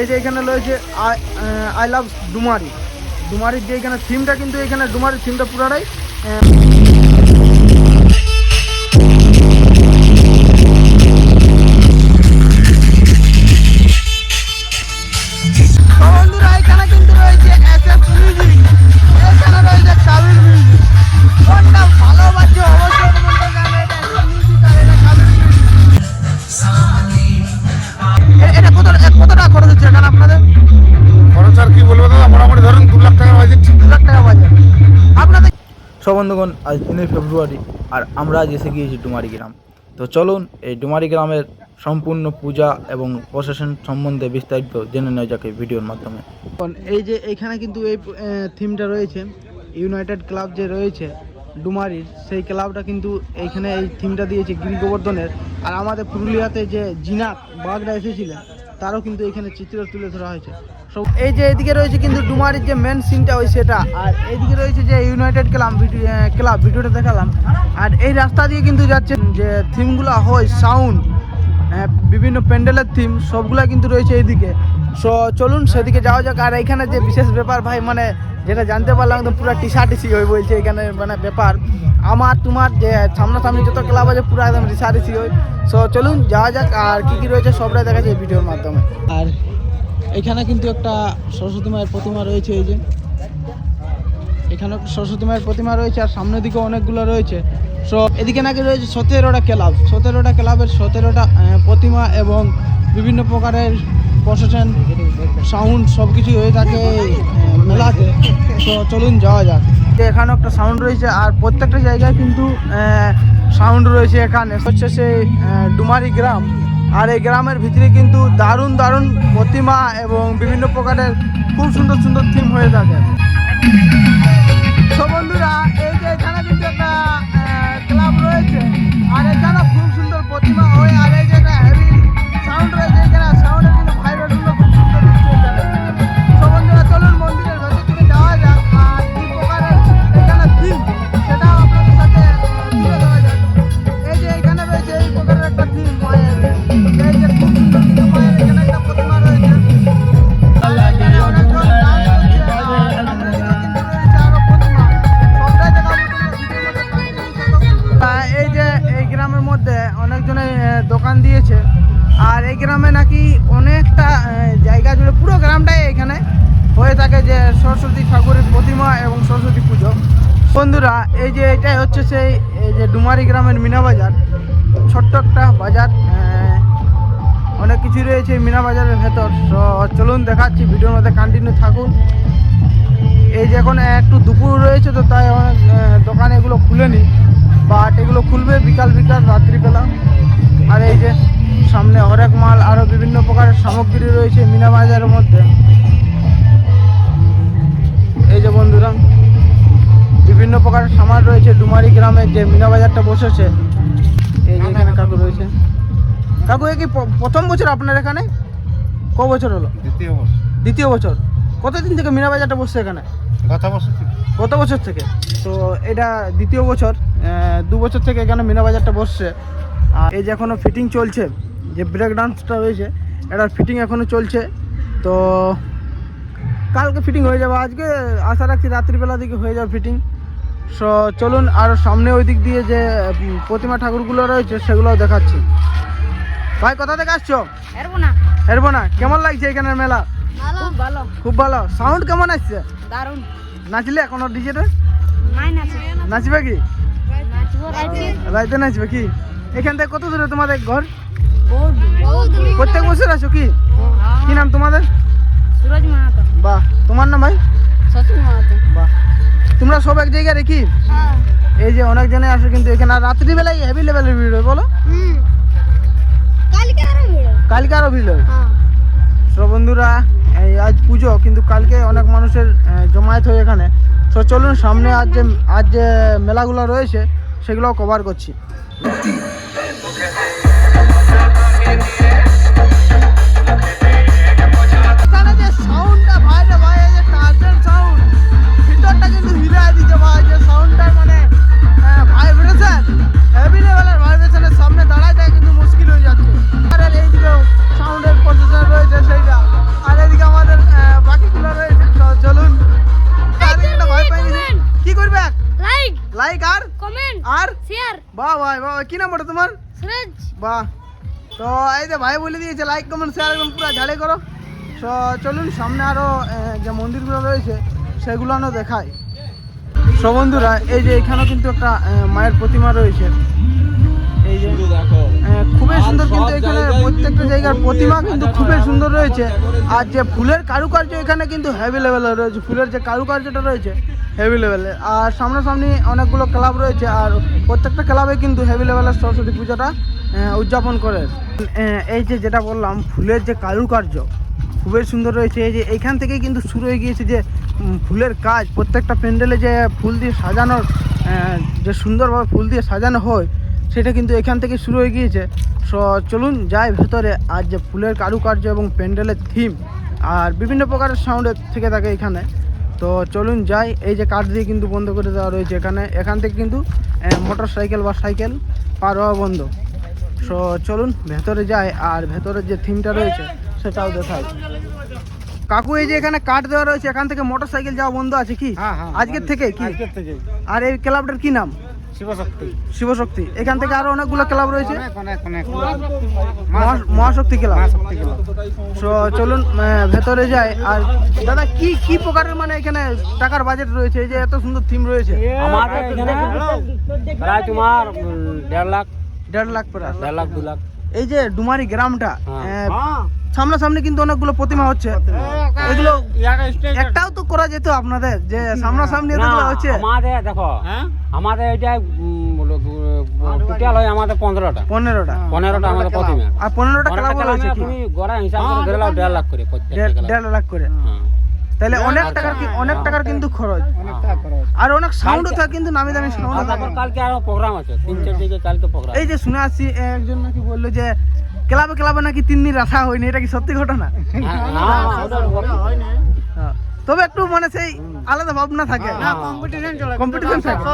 এই যে এখানে রয়েছে আই লাভ ডুমারি। ডুমারির যে এখানে থিমটা কিন্তু এখানে ডুমারির থিমটা পুরাটাই সব বন্ধুগণ, আজ তিনই ফেব্রুয়ারি আর আমরা আজ এসে গিয়েছি ডুমারি গ্রাম। তো চলুন, এই ডুমারি গ্রামের সম্পূর্ণ পূজা এবং প্রশাসন সম্বন্ধে বিস্তারিত জেনে নেওয়া যাকে ভিডিওর মাধ্যমে। এই যে এখানে কিন্তু এই থিমটা রয়েছে, ইউনাইটেড ক্লাব যে রয়েছে ডুমারির, সেই ক্লাবটা কিন্তু এইখানে এই থিমটা দিয়েছে গিরি গোবর্ধনের আর আমাদের পুরুলিয়াতে যে জিনাক বাঘরা এসেছিলেন, তারও কিন্তু এখানে চিত্র তুলে ধরা হয়েছে। এই যে এদিকে রয়েছে কিন্তু ডুমারির যে মেন সিনটা ওই সেটা। আর এইদিকে রয়েছে যে ইউনাইটেড ক্লাব ভিডিও ক্লাব ভিডিওটা দেখালাম। আর এই রাস্তা দিয়ে কিন্তু যাচ্ছে যে থিমগুলো হয় সাউন্ড বিভিন্ন প্যান্ডেলের থিম সবগুলা কিন্তু রয়েছে এইদিকে। সো চলুন সেদিকে যাওয়া যাক। আর এখানে যে বিশেষ ব্যাপার ভাই মানে যেটা জানতে পারলাম একদম পুরো টিসি হয়ে বলছে এখানে মানে ব্যাপার। আমার, তোমার যে সামনাসামনি যত ক্লাব আছে, পুরো একদম রিসারিসি হয়। সো চলুন যাওয়া যাক, আর কি কি রয়েছে সবটাই দেখা যায় এই ভিডিওর মাধ্যমে। আর এখানে কিন্তু একটা সরস্বতী মায়ের প্রতিমা রয়েছে এই যে। এখানে সরস্বতী মায়ের প্রতিমা রয়েছে আর সামনের দিকে অনেকগুলো রয়েছে। সো এদিকে নাকি রয়েছে সতেরোটা ক্লাব। সতেরোটা ক্লাবের সতেরোটা প্রতিমা এবং বিভিন্ন প্রকারের প্রশাসন সাউন্ড সব কিছুই হয়ে থাকে মেলাতে। তো চলুন যাওয়া যাক। এখানেও একটা সাউন্ড রয়েছে আর প্রত্যেকটা জায়গায় কিন্তু সাউন্ড রয়েছে এখানে। হচ্ছে সেই ডুমারি গ্রাম। আর এই গ্রামের ভিতরে কিন্তু দারুণ দারুণ প্রতিমা এবং বিভিন্ন প্রকারের খুব সুন্দর সুন্দর থিম হয়ে থাকে। আর এখানে খুব সুন্দর প্রতিমা হয় আর থাকে যে সরস্বতী ঠাকুরের প্রতিমা এবং সরস্বতী পুজো। বন্ধুরা, এই যে এটাই হচ্ছে সেই, এই যে ডুমারি গ্রামের মিনা বাজার। ছোট্ট একটা বাজার অনেক কিছু রয়েছে মিনা বাজারের ভেতর। তো চলুন দেখাচ্ছি, ভিডিওর মধ্যে কন্টিনিউ থাকুন। এই যে এখন একটু দুপুর রয়েছে তো তাই অনেক দোকান এগুলো খুলেনি বাট এগুলো খুলবে বিকাল বিকাল, রাত্রিবেলা। আর এই যে সামনে হরেক মাল আরও বিভিন্ন প্রকারের সামগ্রী রয়েছে মিনা বাজারের মধ্যে। এই যে বন্ধুরা বিভিন্ন প্রকার সামান রয়েছে। ডুমারি গ্রামে যে মিনা বাজারটা বসেছে এই যে এখানে কাকু রয়েছে। কাকু এ কি প্রথম বছর আপনার এখানে? ক বছর হলো? দ্বিতীয় বর্ষ দ্বিতীয় বছর। কতদিন থেকে মিনা বাজারটা বসছে এখানে? গত বছর থেকে। গত বছর থেকে। তো এটা দ্বিতীয় বছর দু বছর থেকে এখানে মিনা বাজারটা বসছে। আর এই যে এখনও ফিটিং চলছে যে ব্রেক ডান্সটা রয়েছে এটার ফিটিং এখনও চলছে। তো কালকে ফিটিং হয়ে যাবে আজকে। আশা রাখছি রাত্রিবেলা দিকে হয়ে যাবে ফিটিং সো চলুন আর সামনে ওই দিক দিয়ে যে প্রতিমা ঠাকুরগুলো রয়েছে সেগুলোও দেখাচ্ছি। ভাই কোথা থেকে আসছো? না হেরবো না কেমন লাগছে এখানের মেলা? ভালো। খুব ভালো। সাউন্ড কেমন আসছে? দারুণ। নাচলে কোনো ডিজেতে নাই নাচবে কি? রাইতে নাচবে কি? এখান থেকে কত দূরে তোমাদের ঘর? বহুত বহুত প্রত্যেক বছর আছো কি? কি নাম তোমাদের? সুরজ মাহাতো। বাহ তোমার নাম ভাই? শ্বশুর মাহাতো। বাহ। তোমরা সব এক জায়গায় রেখি? হ্যাঁ। এই যে অনেক জনে আসে কিন্তু এখানে আর রাত্রিবেলায় হেভি লেভেলের ভিড় হয় বলো। কালকে আরও ভিড় কালকে আরও ভিড় হয়। হ্যাঁ বন্ধুরা এই আজ পুজো কিন্তু কালকে অনেক মানুষের জমায়েত হয় এখানে। সো চলুন সামনে আজ যে আজ যে মেলাগুলো রয়েছে সেগুলোও কভার করছি। বাহ ভাই বাহ কি নাম ওটা তোমার? সুরজ। বাহ তো এই যে ভাই বলে দিয়েছে লাইক কমেন্ট শেয়ার এবং পুরো ঝাড়ে করো। তো চলুন সামনে আরও যে মন্দিরগুলো রয়েছে সেগুলো দেখাই। সব বন্ধুরা এই যে এখানেও কিন্তু একটা মায়ের প্রতিমা রয়েছে। এই যে খুবই সুন্দর কিন্তু এখানে প্রত্যেকটা জায়গার প্রতিমা কিন্তু খুবই সুন্দর রয়েছে। আর যে ফুলের কারুকার্য এখানে কিন্তু হেভি লেভেলের রয়েছে। ফুলের যে কারুকার্যটা রয়েছে হেভি লেভেলের আর সামনাসামনি অনেকগুলো ক্লাব রয়েছে, আর প্রত্যেকটা ক্লাবে কিন্তু হেভি লেভেলের সরস্বতী পুজোটা উদযাপন করে। এই যে যেটা বললাম, ফুলের যে কারুকার্য, খুবই সুন্দর রয়েছে। এই যে এইখান থেকে কিন্তু শুরু হয়ে গিয়েছে যে ফুলের কাজ, প্রত্যেকটা প্যান্ডেলে যে ফুল দিয়ে সাজানোর যে সুন্দরভাবে ফুল দিয়ে সাজানো হয়, সেটা কিন্তু এখান থেকে শুরু হয়ে গিয়েছে। সো, চলুন যাই ভেতরে আর যে ফুলের কারুকার্য এবং প্যান্ডেলের থিম আর বিভিন্ন প্রকারের সাউন্ডের থেকে থাকে এখানে। তো চলুন যাই। এই যে কাঠ দিয়ে কিন্তু বন্ধ করে দেওয়া রয়েছে এখানে। এখান থেকে কিন্তু মোটর সাইকেল বা সাইকেল পার হওয়া বন্ধ। সো চলুন ভেতরে যাই আর ভেতরের যে থিমটা রয়েছে সেটাও দেখাই। কাকু এই যে এখানে কাঠ দেওয়া রয়েছে এখান থেকে মোটর সাইকেল যাওয়া বন্ধ আছে কি? হ্যাঁ, হ্যাঁ, আজকের থেকে কি? আর এই ক্লাবটার কি নাম? শিবশক্তি। শিবশক্তি। এখান থেকে আরও অনেকগুলো ক্লাব রয়েছে? মহাশক্তি। ক্লাব। শক্তি চলুন ভেতরে যাই। আর দাদা কি কি প্রকারের মানে এখানে টাকার বাজেট রয়েছে? এই যে এত সুন্দর থিম রয়েছে। আমাদের এখানে প্রায় তোমার দেড় লাখ। দেড় লাখ প্রায় দেড় লাখ দু লাখ। এই যে ডুমারি গ্রামটা হ্যাঁ। সামনাসামনি কিন্তু অনেকগুলো প্রতিমা হচ্ছে। এগুলো একটাও তো করা যেত আপনাদের যে সামনাসামনি হচ্ছে। আমাদের দেখো আমাদের এটা টোটাল হয় আমাদের পনেরোটা। পনেরোটা। পনেরোটা আমাদের প্রতিমা। আর পনেরোটা ক্লাব রয়েছে কি? তুমি গড়া হিসাব করে ধরে নাও দেড় লাখ করে দেড়- লাখ করে। হ্যাঁ। তাহলে অনেক টাকার অনেক টাকার কিন্তু খরচ। আর অনেক সাউন্ডও থাকে কিন্তু নামি দামি সাউন্ড কালকে আরও প্রোগ্রাম আছে। তিন চার দিকে কালকে প্রোগ্রাম এই যে শুনে আসছি একজন নাকি বলল যে ক্লাবে ক্লাবে নাকি তিন দিন রাখা হয়নি এটা কি সত্যি ঘটনা? হ্যাঁ। তবে একটু মানে সেই আলাদা ভাবনা থাকে। কম্পিটিশন থাকে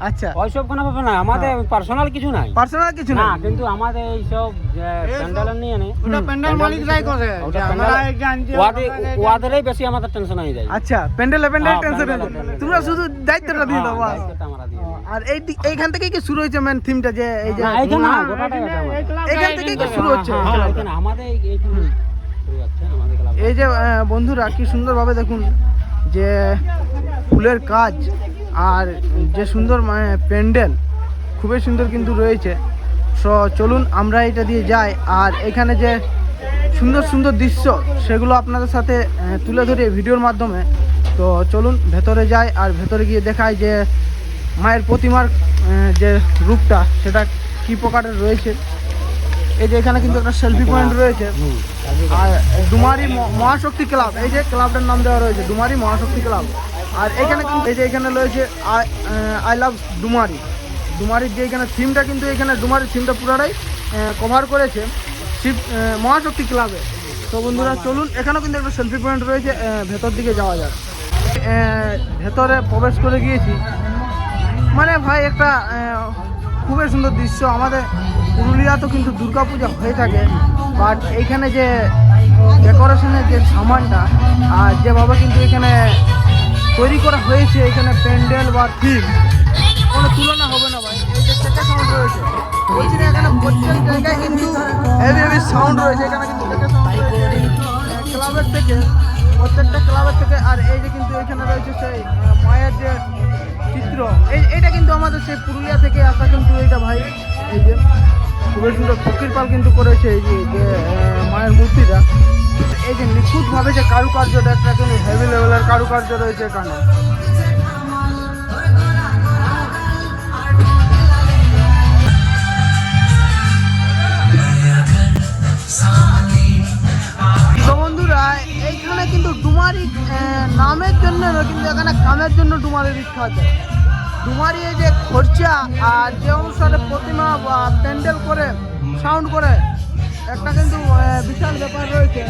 আচ্ছা। ওইসব কোনো ব্যাপার না আমাদের পার্সোনাল কিছু নাই। পার্সোনাল কিছু না কিন্তু আমাদের এইসব যে প্যান্ডেল নিয়ে নেই প্যান্ডেল মালিক যাই করে। ওটা ওয়াদের- ওয়াদেরই বেশি আমাদের টেনশন হয়ে যায়। আচ্ছা প্যান্ডেল প্যান্ডেল হ্যাঁ, টেনশন। তোমরা শুধু দায়িত্বটা দিয়ে দাও বাস। আমরা। আর এই এইখান থেকেই কি শুরু হয়েছে মেন থিমটা যে এই যে না, এইখানে আমাদের। থেকেই কি শুরু হচ্ছে? হ্যাঁ, হ্যাঁ, আমাদের এই- আমাদের যে বন্ধুরা কি সুন্দরভাবে দেখুন যে ফুলের কাজ আর যে সুন্দর মানে প্যান্ডেল খুবই সুন্দর কিন্তু রয়েছে। সো চলুন আমরা এটা দিয়ে যাই। আর এখানে যে সুন্দর সুন্দর দৃশ্য সেগুলো আপনাদের সাথে তুলে ধরি ভিডিওর মাধ্যমে। তো চলুন ভেতরে যাই আর ভেতরে গিয়ে দেখাই যে মায়ের প্রতিমার যে রূপটা, সেটা কি প্রকারের রয়েছে? এই যে এখানে কিন্তু একটা সেলফি পয়েন্ট রয়েছে। আর ডুমারি মহাশক্তি ক্লাব, এই যে ক্লাবটার নাম দেওয়া রয়েছে ডুমারি মহাশক্তি ক্লাব। আর এখানে কিন্তু, এই যে এখানে রয়েছে, আই লাভ ডুমারি ডুমারির যে এখানে থিমটা কিন্তু এখানে ডুমারির থিমটা পুরোটাই কভার করেছে শিব মহাশক্তি ক্লাবে। তো বন্ধুরা, চলুন, এখানেও কিন্তু একটা সেলফি পয়েন্ট রয়েছে ভেতর দিকে যাওয়া যাক। ভেতরে প্রবেশ করে গিয়েছি। মানে ভাই, একটা খুবই সুন্দর দৃশ্য। আমাদের পুরুলিয়া তো কিন্তু দুর্গাপূজা হয়ে থাকে বাট এইখানে যে ডেকোরেশনের যে সামানটা আর যেভাবে কিন্তু এখানে তৈরি করা হয়েছে, এখানে প্যান্ডেল বা থিম কোনো তুলনা হবে না ভাই। সাউন্ড রয়েছে। এখানে কিন্তু সাউন্ড রয়েছে। এখানে কিন্তু ক্লাবের থেকে প্রত্যেকটা ক্লাবের থেকে, আর এই যে কিন্তু এখানে রয়েছে সেই মায়ের যে চিত্র, এই এটা কিন্তু আমাদের সেই পুরুলিয়া থেকে আসা কিন্তু এইটা ভাই, এই যে খুবই সুন্দর ফকির পাল কিন্তু করেছে এই যে মায়ের মূর্তিটা। এই যে নিখুঁতভাবে যে কারুকার্যটা, একটা কিন্তু হেভি লেভেলের কারুকার্য রয়েছে এখানে। ডুমারি নামের জন্য নয়, কিন্তু এখানে কামের জন্য ডুমারি বিখ্যাত। ডুমারি যে খরচা আর যে অনুসারে প্রতিমা বা প্যান্ডেল করে সাউন্ড করে একটা কিন্তু বিশাল ব্যাপার রয়েছে।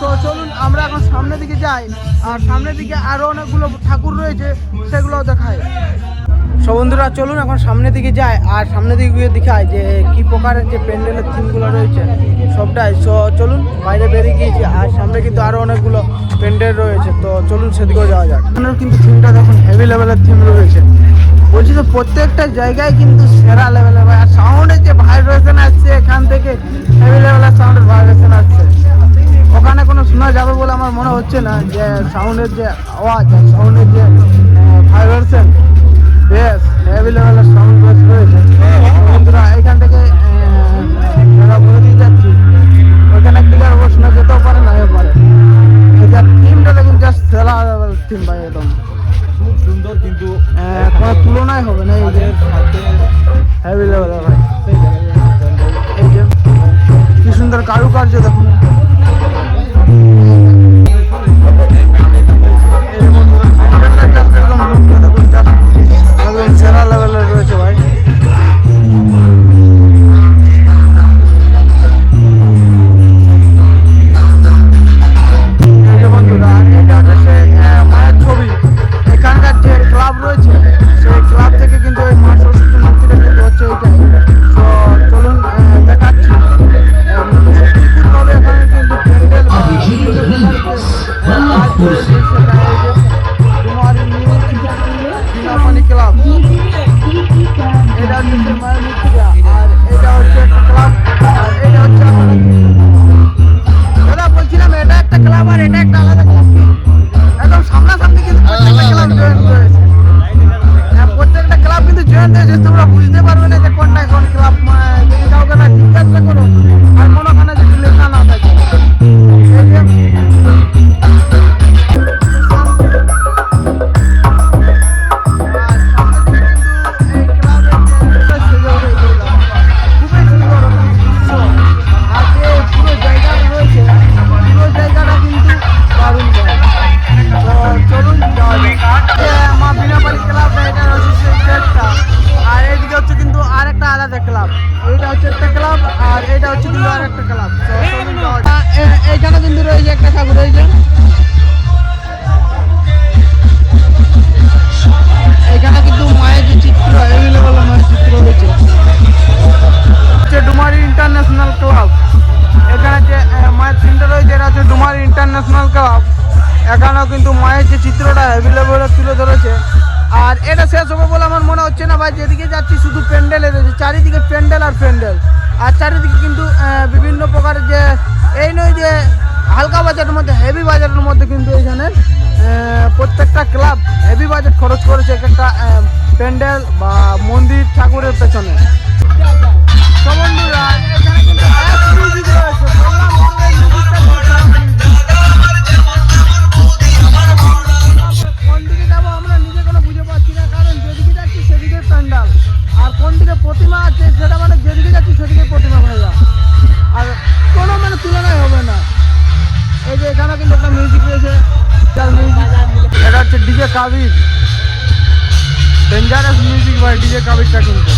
তো চলুন আমরা এখন সামনের দিকে যাই আর সামনের দিকে আরও অনেকগুলো ঠাকুর রয়েছে সেগুলোও দেখাই। সো বন্ধুরা, চলুন এখন সামনে দিকে যায় আর সামনে দিকে গিয়ে দেখায় যে কি প্রকারের যে প্যান্ডেলের থিমগুলো রয়েছে সবটাই। সো চলুন, বাইরে বেরিয়ে গিয়েছি আর সামনে কিন্তু আরও অনেকগুলো প্যান্ডেল রয়েছে। তো চলুন সেদিকেও যাওয়া যাক। এখানেও কিন্তু থিমটা দেখুন হেভি লেভেলের থিম রয়েছে। বলছি তো, প্রত্যেকটা জায়গায় কিন্তু সেরা লেভেলের ভাই। আর সাউন্ডের যে ভাইব্রেশন আসছে এখান থেকে হেভি লেভেলের সাউন্ডের ভাইব্রেশন আসছে। ওখানে কোনো শোনা যাবে বলে আমার মনে হচ্ছে না যে সাউন্ডের যে আওয়াজ আর সাউন্ডের যে ভাইব্রেশন রয়েছে এখান থেকে অবশ্য না যেতেও পারে না পারে। জাস্ট একদম। খুব সুন্দর কিন্তু তুলনাই হবে না ভাই। কি সুন্দর কারুকার্য দেখুন। এটা শেষ হবে বলে আমার মনে হচ্ছে না ভাই, যেদিকে যাচ্ছি শুধু প্যান্ডেল রয়েছে, চারিদিকে প্যান্ডেল আর প্যান্ডেল। আর চারিদিকে কিন্তু বিভিন্ন প্রকারের যে, এই নয় যে হালকা বাজারের মধ্যে হেভি বাজারের মধ্যে কিন্তু এইখানে প্রত্যেকটা ক্লাব হেভি বাজেট খরচ করেছে এক একটা প্যান্ডেল বা মন্দির ঠাকুরের পেছনে। এখানে কিন্তু Kabir dangerous music by DJ কাবিরটা কিন্তু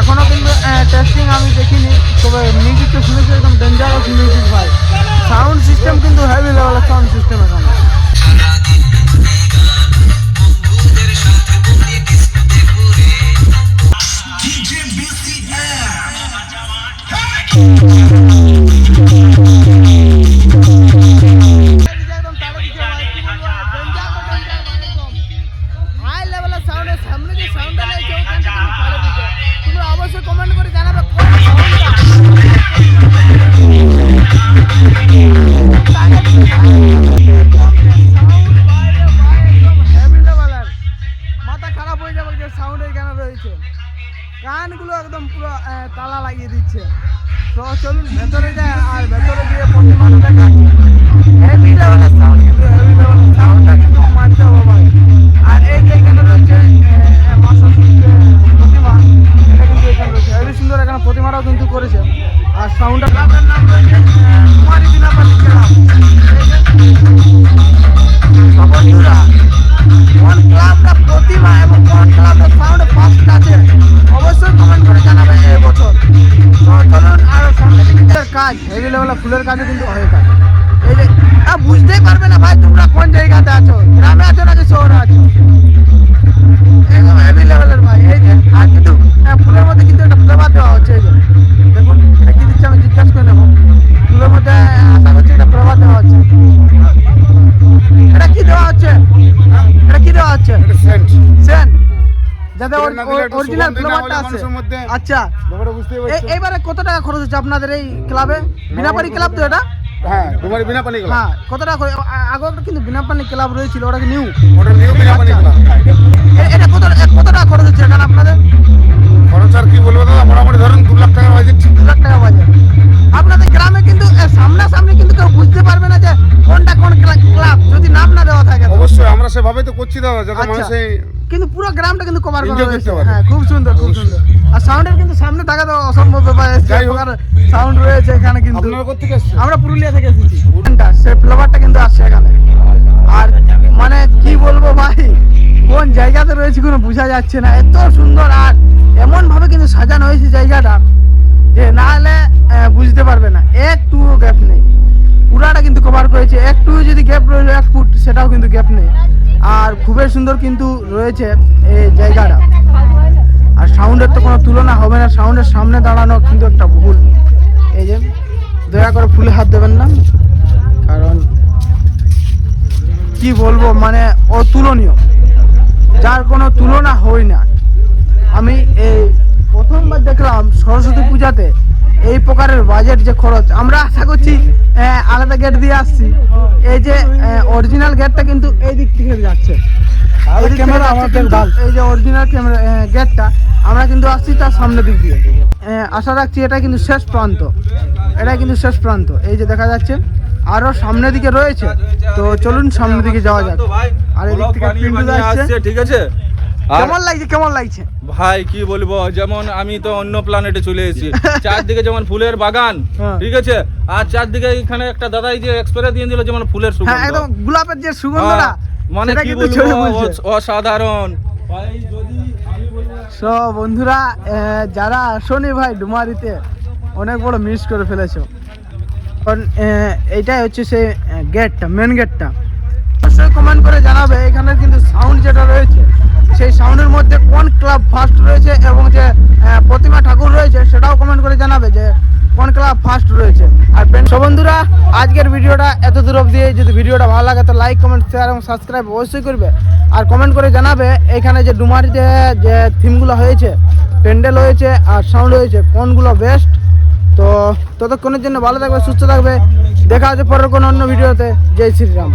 এখনও কিন্তু টেস্টিং আমি দেখিনি, তবে মিউজিক তো শুনেছি একদম ডেঞ্জারাস মিউজিক ভাই। সাউন্ড সিস্টেম কিন্তু হেভি লেভেলের সাউন্ড সিস্টেম এখানে। Thank you. কাউন্টার কাজ কিন্তু বুঝতেই পারবে না ভাই কোন জায়গাতে আছো গ্রামে আছো নাকি শহরে আছো একদম হেভি লেভেলের ভাই এই যে আর কিন্তু ফুলের মধ্যে কিন্তু একটা এটা কি দেওয়া হচ্ছে এটা কি দেওয়া হচ্ছে সেন্ট। এইবারে আচ্ছা। কত টাকা খরচ হচ্ছে আপনাদের এই ক্লাবে বিনাপানি ক্লাব তো এটা? হ্যাঁ তোমার বিনা হ্যাঁ, কত টাকা কিন্তু বিনা ক্লাব রয়েছিল ওটা নিউ ওটা এটা কত কত টাকা খরচ হচ্ছে এখানে আপনাদের? খরচ আর কি বলব দাদা? মোটামুটি ধরুন দু লাখ টাকার বাজেট দু লাখ টাকা বাজার আপনাদের গ্রামে কিন্তু সামনাসামনি কিন্তু কেউ বুঝতে পারবে না যে কোনটা কোন ক্লাব যদি নাম না দেওয়া থাকে অবশ্যই আমরা সেভাবে তো করছি দাদা যাতে আচ্ছা। মানুষ কিন্তু পুরো গ্রামটা কিন্তু কভার করা। হ্যাঁ খুব সুন্দর খুব সুন্দর। আর সাউন্ডের কিন্তু সামনে থাকা তো অসম্ভব ব্যাপার। সাউন্ড রয়েছে এখানে কিন্তু। আমরা পুরুলিয়া থেকে এসেছি। সে ফ্লেভারটা কিন্তু আসছে এখানে। আর মানে কি বলব ভাই? কোন জায়গাতে রয়েছে কোনো বোঝা যাচ্ছে না। এত সুন্দর আর এমন ভাবে কিন্তু সাজানো হয়েছে জায়গাটা যে না হলে বুঝতে পারবে না। একটু গ্যাপ নেই। পুরাটা কিন্তু কভার করেছে। একটু যদি গ্যাপ রয়েছে এক ফুট, সেটাও কিন্তু গ্যাপ নেই। আর খুবই সুন্দর কিন্তু রয়েছে এই জায়গাটা। আর সাউন্ডের তো কোনো তুলনা হবে না। সাউন্ডের সামনে দাঁড়ানো কিন্তু একটা ভুল। এই যে, দয়া করে ফুলে হাত দেবেন না, কারণ কি বলব মানে অতুলনীয়। যার কোনো তুলনা হয় না। আমি এই প্রথমবার দেখলাম সরস্বতী পূজাতে এই প্রকারের বাজেট যে খরচ। আমরা আশা করছি আলাদা গেট দিয়ে আসছি। এই যে অরিজিনাল গেটটা কিন্তু এই দিক থেকে যাচ্ছে। এই যে অরিজিনাল ক্যামেরা গেটটা আমরা কিন্তু আসছি তার সামনে দিক দিয়ে। আশা রাখছি এটা কিন্তু শেষ প্রান্ত। এটা কিন্তু শেষ প্রান্ত। এই যে দেখা যাচ্ছে আরও সামনের দিকে রয়েছে। তো চলুন সামনের দিকে যাওয়া যাক। আর এদিক থেকে পিন্টু আসছে। ঠিক আছে? আর কেমন লাগছে কেমন লাগছে? ভাই কি বলব? যেমন আমি তো অন্য প্ল্যানেটে চলে এসেছি। চারদিকে যেমন ফুলের বাগান হ্যাঁ। ঠিক আছে? আর চারদিকে এখানে একটা দাদাই যে এক্সপ্রে দিয়ে দিল যেমন ফুলের হ্যাঁ সুগন্ধ। একদম গোলাপের যে সুগন্ধটা হ্যাঁ, মানে কি বলব? অসাধারণ। ভাই যদি আমি বলব সো বন্ধুরা যারা আসনি ভাই ডুমারিতে অনেক বড় মিস করে ফেলেছো। কারণ আহ, এইটাই হচ্ছে সেই গেটটা মেন গেটটা অবশ্যই কমেন্ট করে জানাবে এখানে কিন্তু সাউন্ড যেটা রয়েছে সেই সাউন্ডের মধ্যে কোন ক্লাব ফার্স্ট রয়েছে এবং যে প্রতিমা ঠাকুর রয়েছে সেটাও কমেন্ট করে জানাবে যে কোন ক্লাব ফার্স্ট রয়েছে। আর friends, সো বন্ধুরা আজকের ভিডিওটা এত দূর অবধি। যদি ভিডিওটা ভালো লাগে তো লাইক কমেন্ট শেয়ার এবং সাবস্ক্রাইব অবশ্যই করবে। আর কমেন্ট করে জানাবে এখানে যে ডুমারিতে যে থিমগুলো হয়েছে প্যান্ডেল হয়েছে আর সাউন্ড হয়েছে কোনগুলো বেস্ট তো ততক্ষণের জন্য ভালো থাকবে, সুস্থ থাকবে। দেখা হচ্ছে পরের কোনো অন্য ভিডিওতে। জয় শ্রীরাম।